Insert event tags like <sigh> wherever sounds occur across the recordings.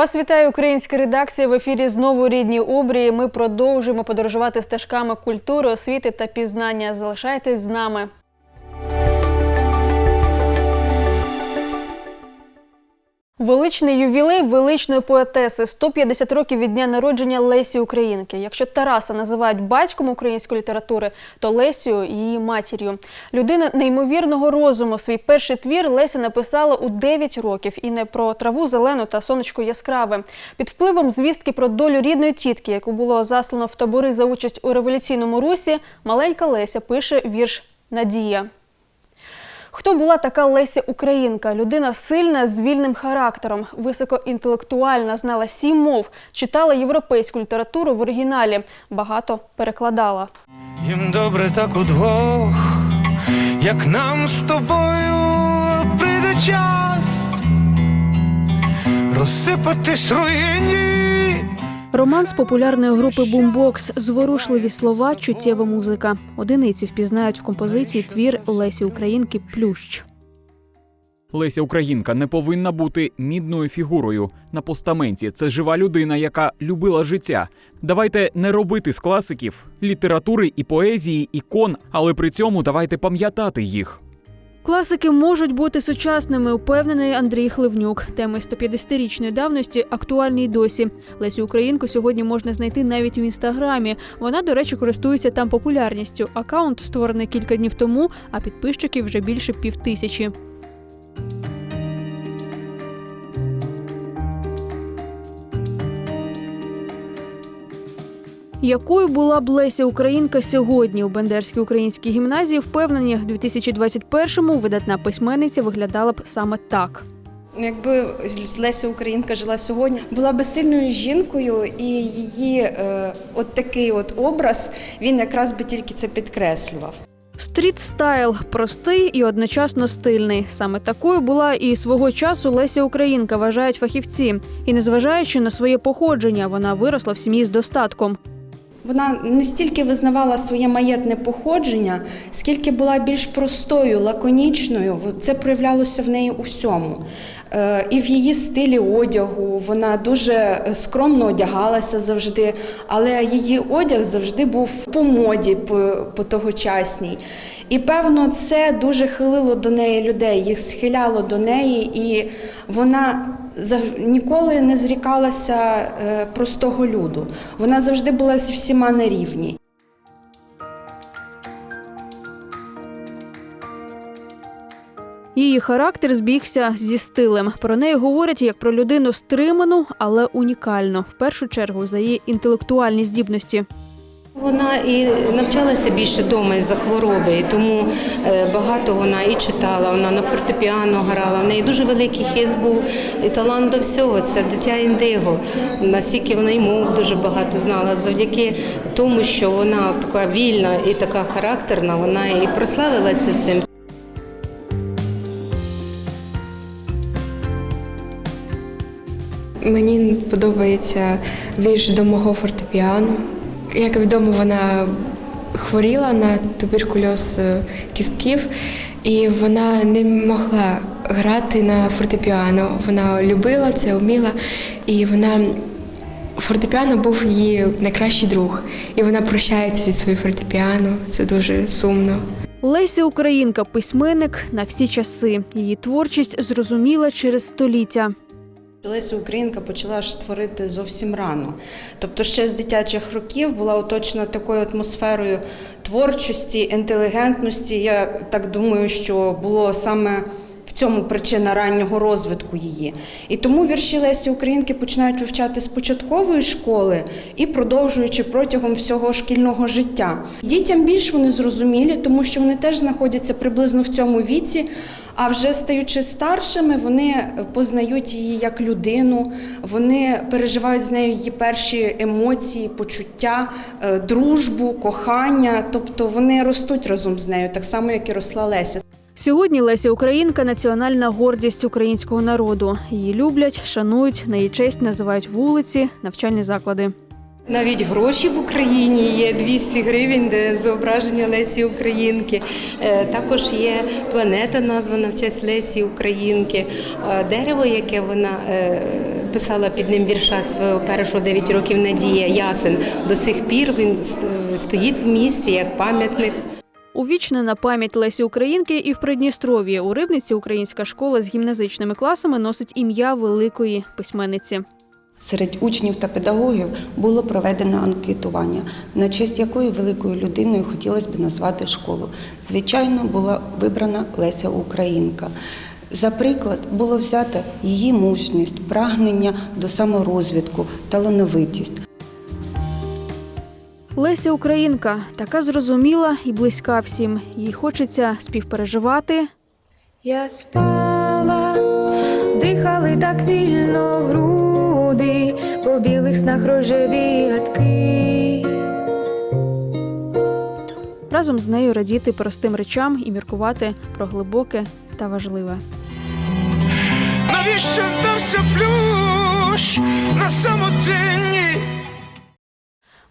Вас вітає українська редакція в ефірі знову рідні обрії. Ми продовжуємо подорожувати стежками культури, освіти та пізнання. Залишайтесь з нами. Величний ювілей величної поетеси 150 років від дня народження Лесі Українки. Якщо Тараса називають батьком української літератури, то Лесію її матір'ю. Людина неймовірного розуму. Свій перший твір Леся написала у 9 років і не про траву зелену та сонечко яскраве. Під впливом звістки про долю рідної тітки, яку було заслано в табори за участь у революційному русі, маленька Леся пише вірш Надія. Хто була така Леся Українка? Людина сильна з вільним характером, високоінтелектуальна, знала сім мов, читала європейську літературу в оригіналі, багато перекладала. Їм добре так удвох, як нам з тобою прийде час розсипатись руїні. Роман з популярної групи Бумбокс зворушливі слова, чуттєва музика. Одиниці впізнають в композиції твір Лесі Українки Плющ. Леся Українка не повинна бути мідною фігурою на постаменті. Це жива людина, яка любила життя. Давайте не робити з класиків літератури і поезії ікон, але при цьому давайте пам'ятати їх. Класики можуть бути сучасними, упевнений Андрій Хливнюк. Теми 150-річної давності актуальні й досі. Лесю Українку сьогодні можна знайти навіть в інстаграмі. Вона, до речі, користується там популярністю. Акаунт створений кілька днів тому, а підписчиків вже більше півтисячі. Якою була б Леся Українка сьогодні у Бендерській українській гімназії, впевнені, в 2021-му видатна письменниця виглядала б саме так. Якби Леся Українка жила сьогодні, була би сильною жінкою, і її е, от такий от образ він якраз би тільки це підкреслював. Стріт стайл простий і одночасно стильний. Саме такою була і свого часу Леся Українка, вважають фахівці. І незважаючи на своє походження, вона виросла в сім'ї з достатком. Вона не стільки визнавала своє маєтне походження, скільки була більш простою, лаконічною. Це проявлялося в неї у всьому. Е, І в її стилі одягу вона дуже скромно одягалася завжди, але її одяг завжди був по моді, по, тогочасній. І певно, це дуже хилило до неї людей, їх схиляло до неї, і вона ніколи не зрікалася е, простого люду. Вона завжди була з всіма на рівні. Її характер збігся зі стилем. Про неї говорять як про людину стриману, але унікальну. В першу чергу за її інтелектуальні здібності. Вона і навчалася більше вдома із-за хвороби, і тому е, багато вона і читала, вона на фортепіано грала. В неї дуже великий хист був і талант до всього. Це дитя індиго. Настільки вона й мов дуже багато знала. Завдяки тому, що вона така вільна і така характерна, вона і прославилася цим. Мені подобається вірш до мого фортепіано. Як відомо, вона хворіла на туберкульоз е, кістків, і вона не могла грати на фортепіано. Вона любила це, вміла, і вона фортепіано був її найкращий друг. І вона прощається зі своїм фортепіано. Це дуже сумно. Леся Українка письменник на всі часи. Її творчість зрозуміла через століття. Леся Українка почала ж творити зовсім рано. Тобто ще з дитячих років була оточена такою атмосферою творчості, інтелігентності. Я так думаю, що було саме в цьому причина раннього розвитку її. І тому вірші Лесі Українки починають вивчати з початкової школи і продовжуючи протягом всього шкільного життя. Дітям більш вони зрозумілі, тому що вони теж знаходяться приблизно в цьому віці. А вже стаючи старшими, вони познають її як людину, вони переживають з нею її перші емоції, почуття, е, дружбу, кохання. Тобто вони ростуть разом з нею, так само як і росла Леся. Сьогодні Леся Українка національна гордість українського народу. Її люблять, шанують, на її честь називають вулиці, навчальні заклади. Навіть гроші в Україні є 200 гривень, де зображення Лесі Українки. Е, Також є планета, названа в честь Лесі Українки, Е, дерево, яке вона е, писала під ним вірша свого першого 9 років Надія Ясен. До сих пір він стоїть в місті як пам'ятник. Увічнена пам'ять Лесі Українки і в Придністров'ї у Рибниці українська школа з гімназичними класами носить ім'я великої письменниці. Серед учнів та педагогів було проведено анкетування, на честь якої великою людиною хотілося б назвати школу. Звичайно, була вибрана Леся Українка. За приклад було взято її мужність, прагнення до саморозвитку, талановитість. Леся Українка така зрозуміла і близька всім. Їй хочеться співпереживати, Я спала, дихали так вільно груди, по білих снах рожеві гадки. разом з нею радіти простим речам і міркувати про глибоке та важливе. Навіщо здався плющ на самотинні?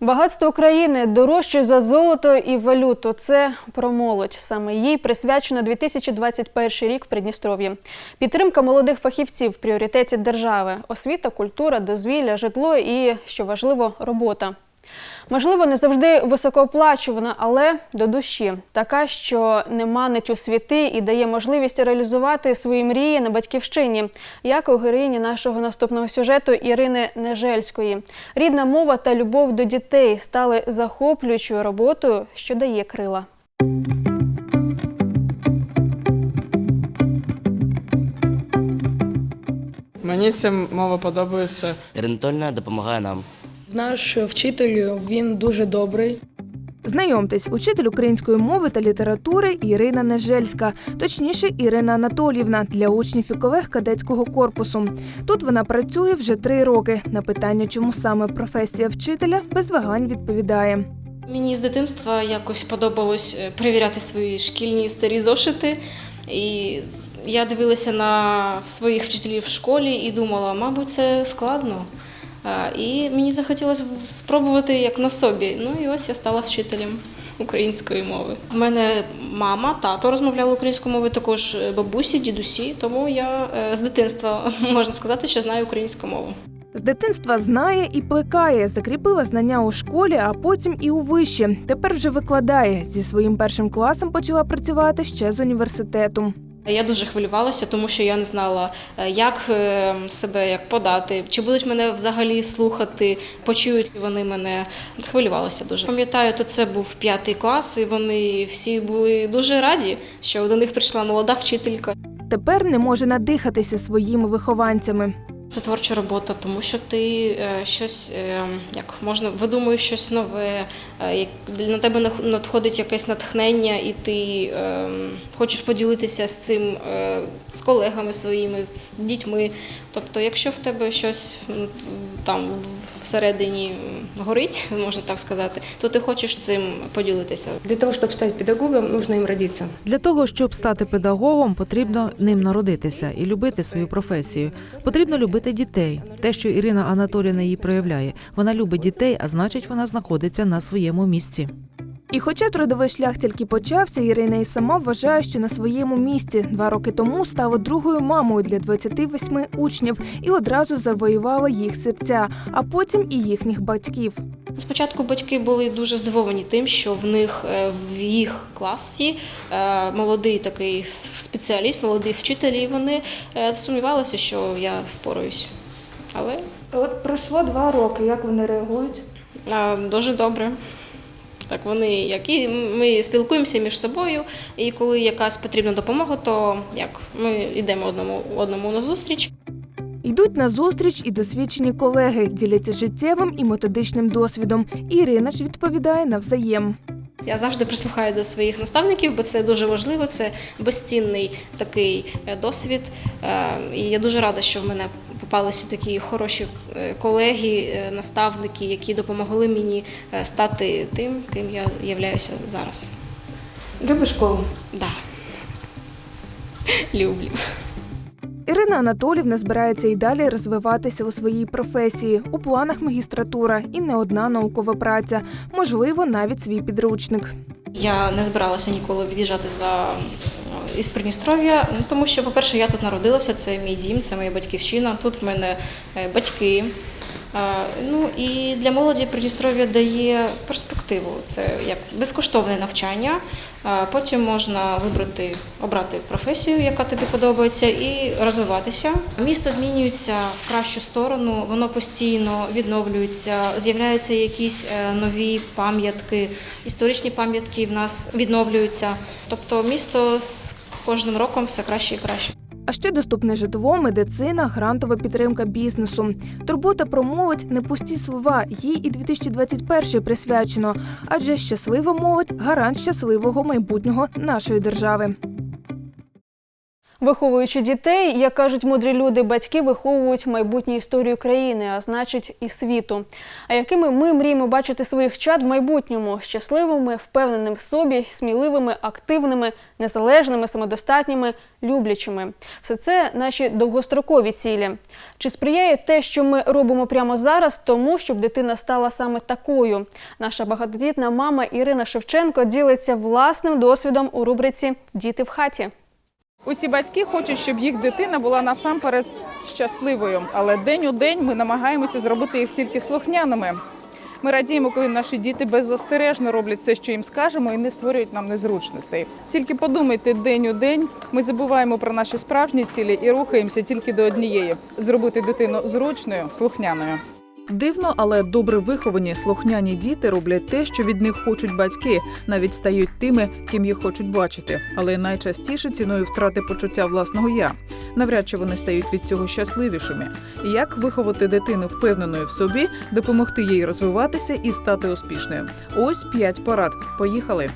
Багатство України дорожче за золото і валюту. Це про молодь. Саме їй присвячено 2021 рік в Придністров'ї. Підтримка молодих фахівців в пріоритеті держави: освіта, культура, дозвілля, житло і, що важливо, робота. Можливо, не завжди високооплачувана, але до душі така, що не манить у світи і дає можливість реалізувати свої мрії на батьківщині, як у героїні нашого наступного сюжету Ірини Нежельської. Рідна мова та любов до дітей стали захоплюючою роботою, що дає крила. Мені ця мова подобається. Рентольна допомагає нам. Наш вчитель він дуже добрий. Знайомтесь, учитель української мови та літератури Ірина Нежельська, точніше Ірина Анатоліївна для учнів і колег кадетського корпусу. Тут вона працює вже три роки. На питання, чому саме професія вчителя, без вагань відповідає. Мені з дитинства якось подобалось е, перевіряти свої шкільні старі зошити. І я дивилася на своїх вчителів в школі і думала, мабуть, це складно. І мені захотілося спробувати як на собі. Ну і ось я стала вчителем української мови. В мене мама, тато розмовляли українською мовою, також е, бабусі, дідусі. Тому я е, з дитинства <laughs> можна сказати, що знаю українську мову. З дитинства знає і плекає, закріпила знання у школі, а потім і у виші. Тепер вже викладає. Зі своїм першим класом почала працювати ще з університету. Я дуже хвилювалася, тому що я не знала, е, як е, себе як подати, чи будуть мене взагалі слухати, почують ли вони мене. Хвилювалася дуже. Пам'ятаю, то це був п'ятий клас, і вони всі були дуже раді, що до них прийшла молода вчителька. Тепер не може надихатися своїми вихованцями. Це творча робота, тому що ти е, щось як можна видумуєш щось нове, на тебе нах- надходить якесь натхнення, і ти е, хочеш поділитися з цим е, з колегами своїми, з дітьми. Тобто, якщо в тебе щось там всередині горить, <laughs> можна так сказати, то ти хочеш цим поділитися. Для того, щоб стати педагогом, нужно їм родитися. Для того, щоб стати педагогом, потрібно ним народитися і любити свою професію. Потрібно любити дітей. Те, що Ірина Анатоліївна її проявляє. Вона любить дітей, а значить, вона знаходиться на своєму місці. І хоча трудовий шлях тільки почався, Ірина і сама вважає, що на своєму місці два роки тому стала другою мамою для 28 учнів і одразу завоювала їх серця, а потім і їхніх батьків. Спочатку батьки були дуже здивовані тим, що в них е, в їх класі е, молодий такий спеціаліст, молодий вчитель, і вони е, сумнівалися, що я впораюсь. Але От пройшло два роки. Як вони реагують? Дуже добре. Так, вони як і ми спілкуємося між собою, і коли якась потрібна допомога, то як ми йдемо одному одному на зустріч. Йдуть на зустріч і досвідчені колеги, діляться життєвим і методичним досвідом. Ірина ж відповідає навзаєм. Я завжди прислухаю до своїх наставників, бо це дуже важливо. Це безцінний такий е, досвід. Е, І я дуже рада, що в мене попалися такі хороші е, колеги, е, наставники, які допомогли мені е, стати тим, ким я являюся зараз. Любиш школу? Да. <laughs> Люблю. Ірина Анатолівна збирається і далі розвиватися у своїй професії. У планах магістратура і не одна наукова праця, можливо, навіть свій підручник. Я не збиралася ніколи від'їжджати за із Придністров'я, ну, тому що, по-перше, я тут народилася, це мій дім, це моя батьківщина. Тут в мене е, батьки. Ну і для молоді Придністров'я дає перспективу. Це як безкоштовне навчання. Потім можна вибрати, обрати професію, яка тобі подобається, і розвиватися. Місто змінюється в кращу сторону, воно постійно відновлюється, з'являються якісь е, нові пам'ятки, історичні пам'ятки в нас відновлюються. Тобто місто з кожним роком все краще і краще. А ще доступне житло, медицина, грантова підтримка бізнесу. Турбота про молодь не пусті слова. Їй і 2021 присвячено. Адже щаслива молодь гарант щасливого майбутнього нашої держави. Виховуючи дітей, як кажуть мудрі люди, батьки виховують майбутню історію країни, а значить і світу. А якими ми мріємо бачити своїх чад в майбутньому щасливими, впевненими в собі, сміливими, активними, незалежними, самодостатніми, люблячими. Все це наші довгострокові цілі. Чи сприяє те, що ми робимо прямо зараз, тому щоб дитина стала саме такою? Наша багатодітна мама Ірина Шевченко ділиться власним досвідом у рубриці Діти в хаті. Усі батьки хочуть, щоб їх дитина була насамперед щасливою, але день у день ми намагаємося зробити їх тільки слухняними. Ми радіємо, коли наші діти беззастережно роблять все, що їм скажемо, і не створюють нам незручностей. Тільки подумайте день у день. Ми забуваємо про наші справжні цілі і рухаємося тільки до однієї зробити дитину зручною, слухняною. Дивно, але добре виховані слухняні діти роблять те, що від них хочуть батьки, навіть стають тими, ким їх хочуть бачити, але найчастіше ціною втрати почуття власного я. Навряд чи вони стають від цього щасливішими. Як виховати дитину впевненою в собі, допомогти їй розвиватися і стати успішною? Ось п'ять порад. Поїхали.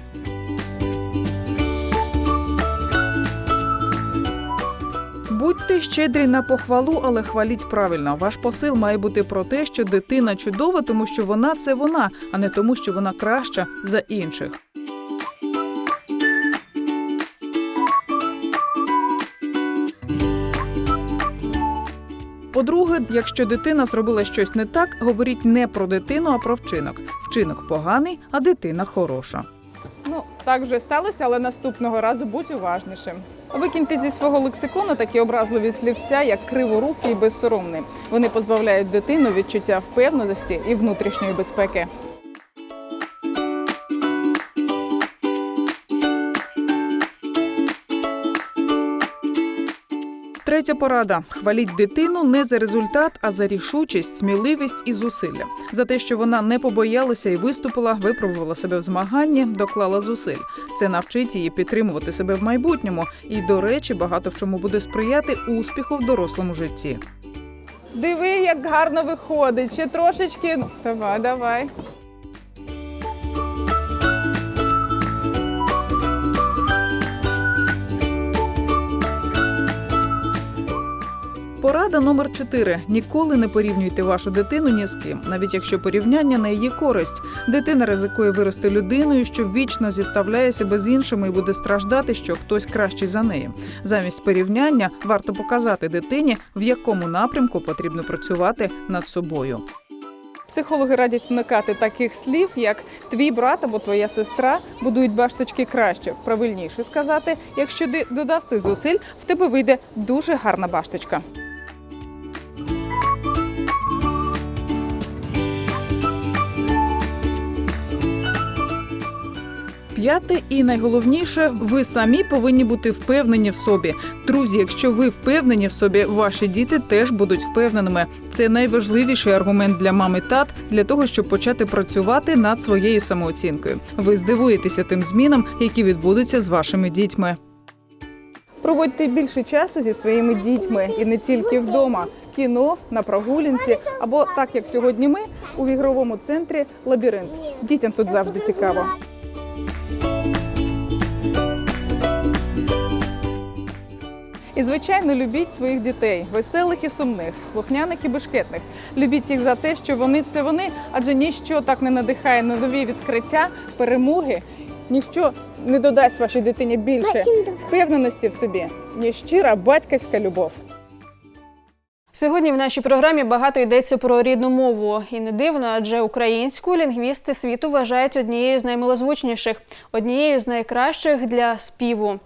Будьте щедрі на похвалу, але хваліть правильно. Ваш посил має бути про те, що дитина чудова, тому що вона це вона, а не тому, що вона краща за інших. По-друге, якщо дитина зробила щось не так, говоріть не про дитину, а про вчинок. Вчинок поганий, а дитина хороша. Ну, так вже сталося, але наступного разу будь уважнішим. Викиньте зі свого лексикону такі образливі слівця, як криворукий і безсоромний. Вони позбавляють дитину відчуття впевненості і внутрішньої безпеки. Третя порада: хваліть дитину не за результат, а за рішучість, сміливість і зусилля. За те, що вона не побоялася і виступила, випробувала себе в змаганні, доклала зусиль. Це навчить її підтримувати себе в майбутньому і, до речі, багато в чому буде сприяти успіху в дорослому житті. Диви, як гарно виходить. Ще трошечки. Давай, давай. Порада номер 4. Ніколи не порівнюйте вашу дитину ні з ким, навіть якщо порівняння на її користь. Дитина ризикує вирости людиною, що вічно зіставляє себе з іншими і буде страждати, що хтось кращий за неї. Замість порівняння варто показати дитині, в якому напрямку потрібно працювати над собою. Психологи радять вмикати таких слів, як твій брат або твоя сестра будують башточки краще. Правильніше сказати, якщо ти додаси зусиль, в тебе вийде дуже гарна башточка. П'яте і найголовніше, ви самі повинні бути впевнені в собі. Друзі, якщо ви впевнені в собі, ваші діти теж будуть впевненими. Це найважливіший аргумент для мами тат для того, щоб почати працювати над своєю самооцінкою. Ви здивуєтеся тим змінам, які відбудуться з вашими дітьми. Проводьте більше часу зі своїми дітьми і не тільки вдома. Кіно на прогулянці або так як сьогодні ми у ігровому центрі лабіринт. Дітям тут завжди цікаво. І, звичайно, любіть своїх дітей, веселих і сумних, слухняних і бешкетних. Любіть їх за те, що вони це вони, адже ніщо так не надихає на нові відкриття, перемоги. Ніщо не додасть вашій дитині більше впевненості в собі, ніж щира батьківська любов. Сьогодні в нашій програмі багато йдеться про рідну мову. І не дивно, адже українську лінгвісти світу вважають однією з наймилозвучніших, однією з найкращих для співу.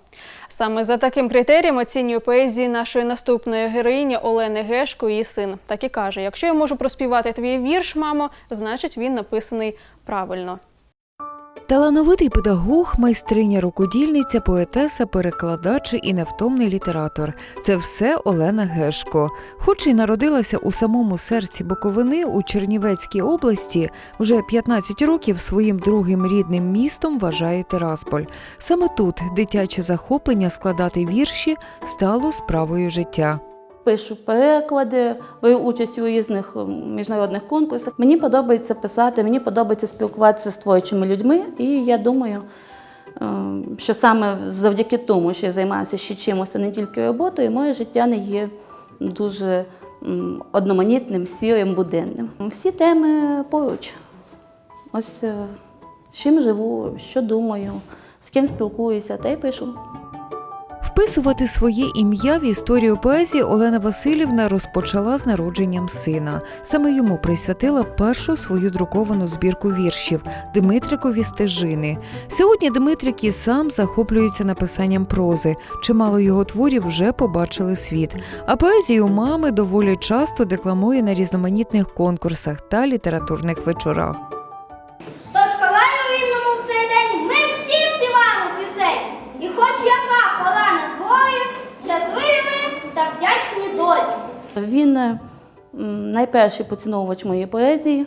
Саме за таким критерієм оцінює поезії нашої наступної героїні Олени Гешко, її син. Так і каже: якщо я можу проспівати твій вірш, мамо, значить він написаний правильно. Талановитий педагог, майстриня рукодільниця, поетеса, перекладач і невтомний літератор це все Олена Гешко. Хоч і народилася у самому серці Буковини у Чернівецькій області, вже 15 років своїм другим рідним містом вважає Тирасполь. Саме тут дитяче захоплення складати вірші стало справою життя. Пишу переклади, беру участь у різних ем, міжнародних конкурсах. Мені подобається писати, мені подобається спілкуватися з творчими людьми, і я думаю, ем, що саме завдяки тому, що я займаюся ще чимось, а не тільки роботою, моє життя не є дуже одноманітним, сірим, буденним. Всі теми поруч. Ось е, з чим живу, що думаю, з ким спілкуюся, та й пишу. Вписувати своє ім'я в історію поезії Олена Васильівна розпочала з народженням сина. Саме йому присвятила першу свою друковану збірку віршів Дмитрикові стежини. Сьогодні Дмитрик і сам захоплюється написанням прози. Чимало його творів вже побачили світ. А поезію мами доволі часто декламує на різноманітних конкурсах та літературних вечорах. Він е, найперший поціновувач моєї поезії.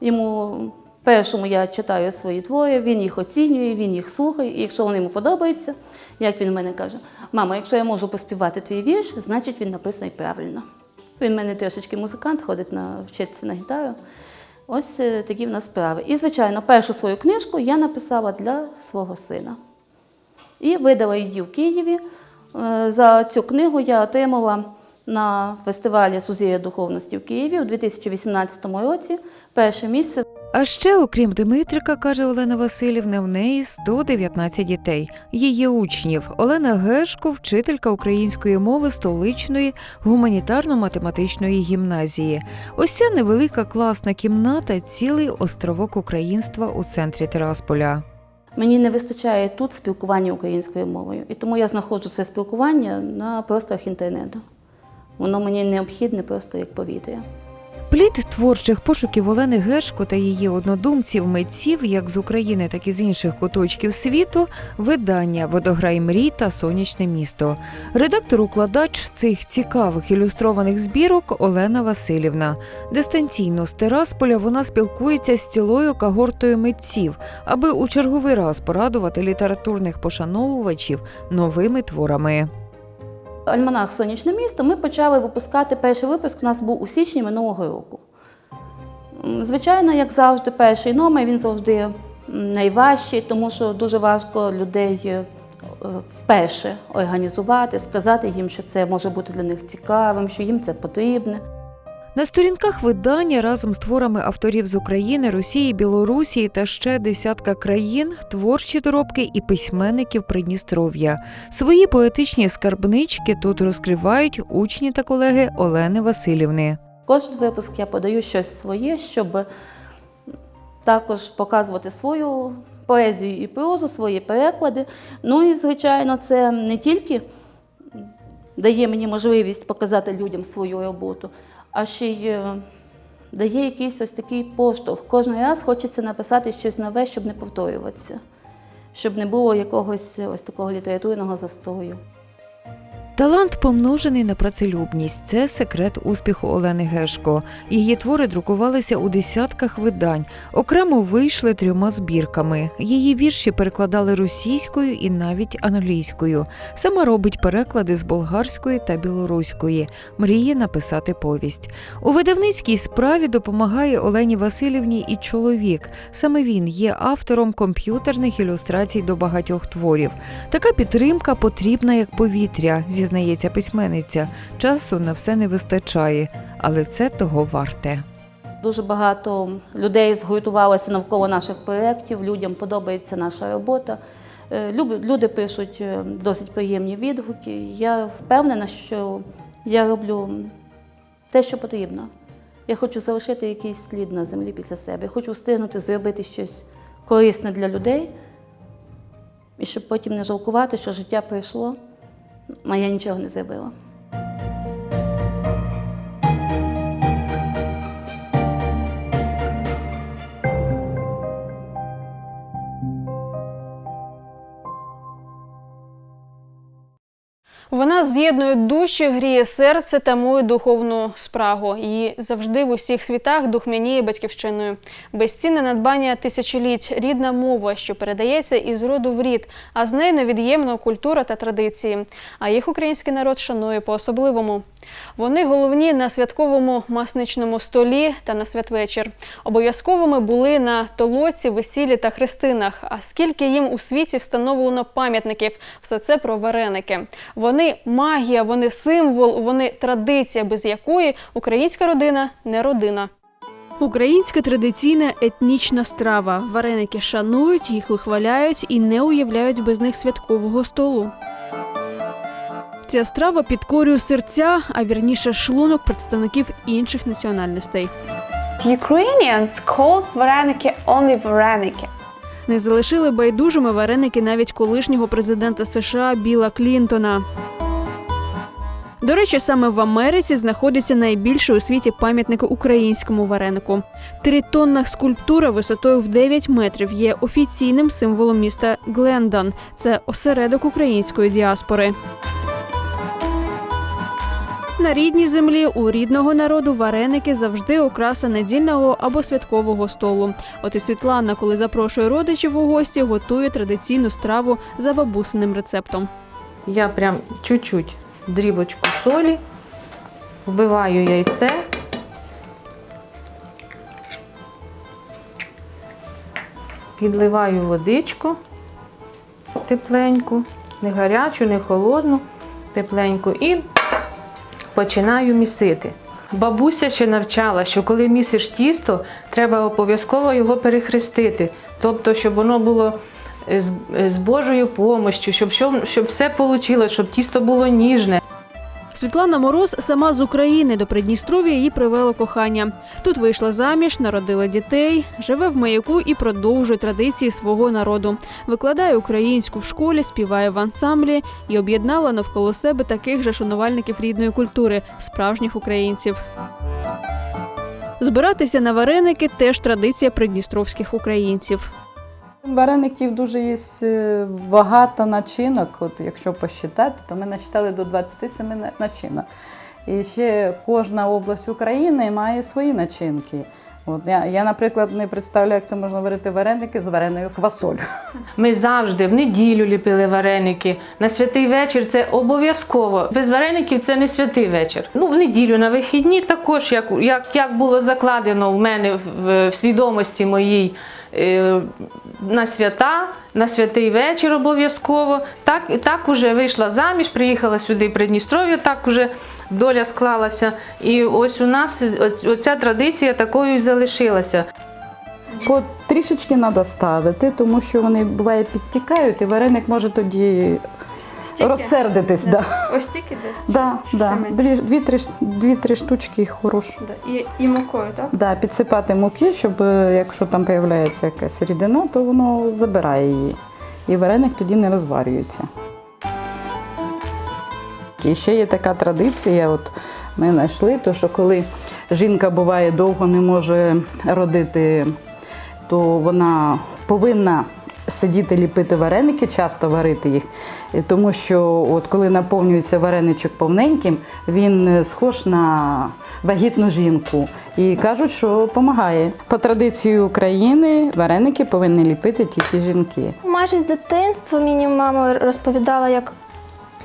Йому першому я читаю свої твори, він їх оцінює, він їх слухає. І якщо вони йому подобаються, як він в мене каже, мама, якщо я можу поспівати твій вірш, значить він написаний правильно. Він в мене трошечки музикант, ходить на вчитися на гітару. Ось е, такі в нас справи. І, звичайно, першу свою книжку я написала для свого сина. І видала її в Києві. Е, За цю книгу я отримала на фестивалі Сузір'я духовності в Києві у 2018 році перше місце. А ще, окрім Дмитрика, каже Олена Васильівна, в неї 119 дітей. Її учнів Олена Гешко, вчителька української мови столичної гуманітарно-математичної гімназії. Ось ця невелика класна кімната, цілий островок українства у центрі Тирасполя. Мені не вистачає тут спілкування українською мовою, і тому я знаходжу це спілкування на просторах інтернету. Воно мені необхідне просто як повітря. Плід творчих пошуків Олени Гешко та її однодумців митців, як з України, так і з інших куточків світу, видання Водограй мрій та сонячне місто. Редактор-укладач цих цікавих ілюстрованих збірок Олена Васильівна. Дистанційно з Тирасполя вона спілкується з цілою кагортою митців, аби у черговий раз порадувати літературних пошановувачів новими творами. Альманах Сонячне місто ми почали випускати. Перший випуск у нас був у січні минулого року. Звичайно, як завжди, перший номер він завжди найважчий, тому що дуже важко людей е, вперше організувати, сказати їм, що це може бути для них цікавим, що їм це потрібне. На сторінках видання разом з творами авторів з України, Росії, Білорусі та ще десятка країн творчі доробки і письменників Придністров'я. Свої поетичні скарбнички тут розкривають учні та колеги Олени Васильівни. Кожен випуск я подаю щось своє, щоб також показувати свою поезію і прозу, свої переклади. Ну і, звичайно, це не тільки дає мені можливість показати людям свою роботу, а ще й е, дає якийсь ось такий поштовх. Кожен раз хочеться написати щось нове, щоб не повторюватися, щоб не було якогось ось такого літературного застою. Талант помножений на працелюбність це секрет успіху Олени Гешко. Її твори друкувалися у десятках видань, окремо вийшли трьома збірками. Її вірші перекладали російською і навіть англійською. Сама робить переклади з болгарської та білоруської. Мріє написати повість. У видавницькій справі допомагає Олені Васильівні і чоловік. Саме він є автором комп'ютерних ілюстрацій до багатьох творів. Така підтримка потрібна як повітря, зізнається письменниця. Часу на все не вистачає, але це того варте. Дуже багато людей згуртувалося навколо наших проєктів, людям подобається наша робота. Е, Люди пишуть е, досить приємні відгуки. Я впевнена, що я роблю те, що потрібно. Я хочу залишити якийсь слід на землі після себе. Я хочу встигнути зробити щось корисне для людей, і щоб потім не жалкувати, що життя пройшло, а я нічого не зробила. Вона з'єднує душі, гріє серце та мою духовну спрагу. Її завжди в усіх світах духмяніє батьківщиною. Безцінне надбання тисячоліть, рідна мова, що передається із роду в рід, а з нею невід'ємно культура та традиції. А їх український народ шанує по-особливому. Вони головні на святковому масничному столі та на святвечір. Обов'язковими були на толоці, весіллі та хрестинах. А скільки їм у світі встановлено пам'ятників, все це про вареники. Вони магія, вони символ, вони традиція, без якої українська родина не родина. Українська традиційна етнічна страва. Вареники шанують, їх вихваляють і не уявляють без них святкового столу. Ця страва підкорює серця, а вірніше шлунок представників інших національностей. Ukrainians calls вареники only вареники. Не залишили байдужими вареники навіть колишнього президента США Біла Клінтона. До речі, саме в Америці знаходиться найбільший у світі пам'ятник українському варенику. Тритонна скульптура висотою в 9 метрів є офіційним символом міста Глендон. Це осередок української діаспори. На рідній землі у рідного народу вареники завжди окраса недільного або святкового столу. От і Світлана, коли запрошує родичів у гості, готує традиційну страву за бабусиним рецептом. Я прям чуть-чуть дрібочку солі, вбиваю яйце. Підливаю водичку тепленьку, не гарячу, не холодну, тепленьку і починаю місити. Бабуся ще навчала, що коли місиш тісто, треба обов'язково його перехрестити. Тобто, щоб воно було з, е, з Божою помощю, щоб, щоб, щоб все вийшло, щоб тісто було ніжне. Світлана Мороз сама з України до Придністров'я її привело кохання. Тут вийшла заміж, народила дітей, живе в маяку і продовжує традиції свого народу. Викладає українську в школі, співає в ансамблі і об'єднала навколо себе таких же шанувальників рідної культури, справжніх українців. Збиратися на вареники теж традиція придністровських українців. Вареників дуже є е, багато начинок. От якщо посчитати, то ми начитали до 27 начинок. І ще кожна область України має свої начинки. От я, я, наприклад, не представляю, як це можна варити вареники з вареною квасолю. Ми завжди в неділю ліпили вареники. На святий вечір це обов'язково. Без вареників це не святий вечір. Ну, в неділю на вихідні також, як, як, як було закладено в мене в, в свідомості моїй. е, На свята, на святий вечір обов'язково. Так, і так уже вийшла заміж, приїхала сюди Придністров'я, так уже доля склалася. І ось у нас оця традиція такою і залишилася. По трішечки треба ставити, тому що вони буває підтікають, і вареник може тоді розсердитись. Да. Ось тільки десь. Да, да. Дві, дві, три, дві-три штучки і хорош. І, і мукою, так? Да, підсипати муки, щоб е, якщо там з'являється якась рідина, то воно забирає її. І вареник тоді не розварюється. І ще є така традиція, от ми знайшли, то що коли жінка буває довго не може родити, то вона повинна сидіти ліпити вареники, часто варити їх, тому що от коли наповнюється вареничок повненьким, він е, схож на вагітну жінку. І кажуть, що допомагає. По традиції України вареники повинні ліпити тільки жінки. Майже з дитинства мені мама розповідала, як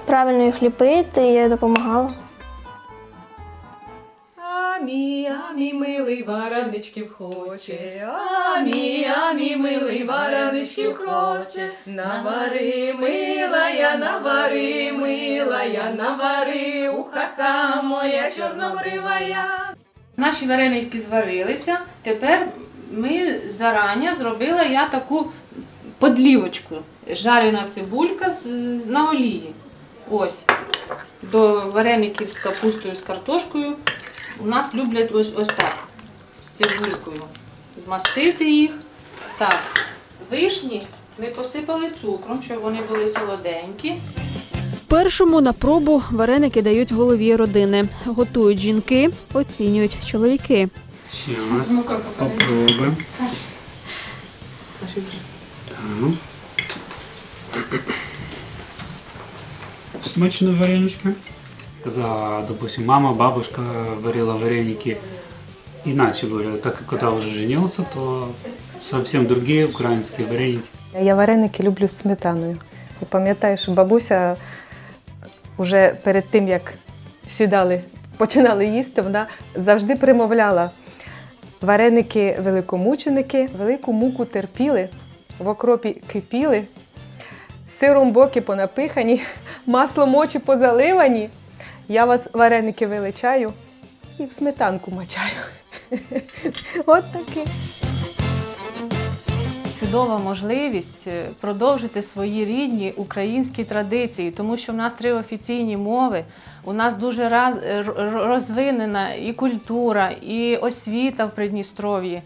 правильно їх ліпити, і я допомагала. А мій, милий вареничків хоче, а мій, милий вареничків хоче. Навари, мила я, навари, мила я, навари, ухаха моя чорнобрива я. Наші вареники зварилися. Тепер ми зарані зробила я таку подлівочку. Жарена цибулька на олії. Ось. До вареників з капустою, з картошкою. У нас люблять ось, ось так, з цибулькою. Змастити їх. Так, вишні ми посипали цукром, щоб вони були солоденькі. Першому на пробу вареники дають голові родини. Готують жінки, оцінюють чоловіки. Ще раз. Попробуємо. Смачно варенички. Когда, допустим, мама, бабушка варила вареники, иначе варила. Так как когда уже женился, то совсем другие украинские вареники. Я вареники люблю з сметаною. І пам'ятаю, що бабуся вже перед тим, як сідали, починали їсти, вона завжди примовляла вареники великомученики, велику муку терпіли, в окропі кипіли, сиром боки понапихані, маслом очі позаливані. Я вас вареники величаю і в сметанку мачаю. <laughs> От таке. чудова можливість е, продовжити свої рідні українські традиції, тому що в нас три офіційні мови. У нас дуже раз, е, розвинена і культура, і освіта в Придністров'ї,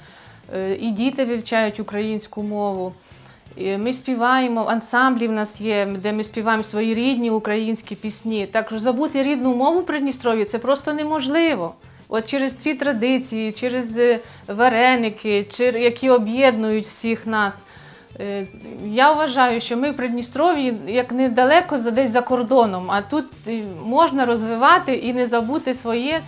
е, і діти вивчають українську мову. Ми співаємо, ансамблі в нас є, де ми співаємо свої рідні українські пісні. Так що забути рідну мову в Придністров'ї це просто неможливо. От через ці традиції, через е, вареники, які об'єднують всіх нас. Е, Я вважаю, що ми в Придністров'ї як недалеко за- десь за кордоном, а тут е, можна розвивати і не забути своє.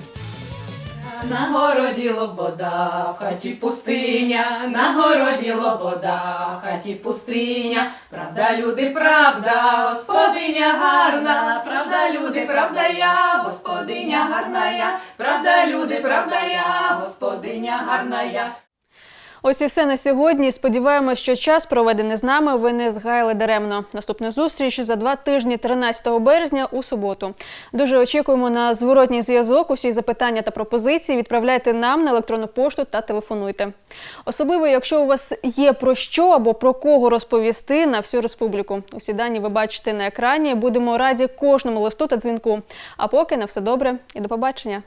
На городі лобода, в хаті пустиня, на городі лобода, в хаті пустиня. Правда, люди, правда, господиня гарна, правда, люди, правда я, господиня гарна я, правда, люди, правда я, господиня гарна я. Ось і все на сьогодні. Сподіваємось, що час, проведений з нами, ви не згаяли даремно. Наступна зустріч за два тижні, 13 березня у суботу. Дуже очікуємо на зворотній зв'язок. Усі запитання та пропозиції відправляйте нам на електронну пошту та телефонуйте. Особливо, якщо у вас є про що або про кого розповісти на всю республіку. Усі дані ви бачите на екрані. Будемо раді кожному листу та дзвінку. А поки на все добре і до побачення.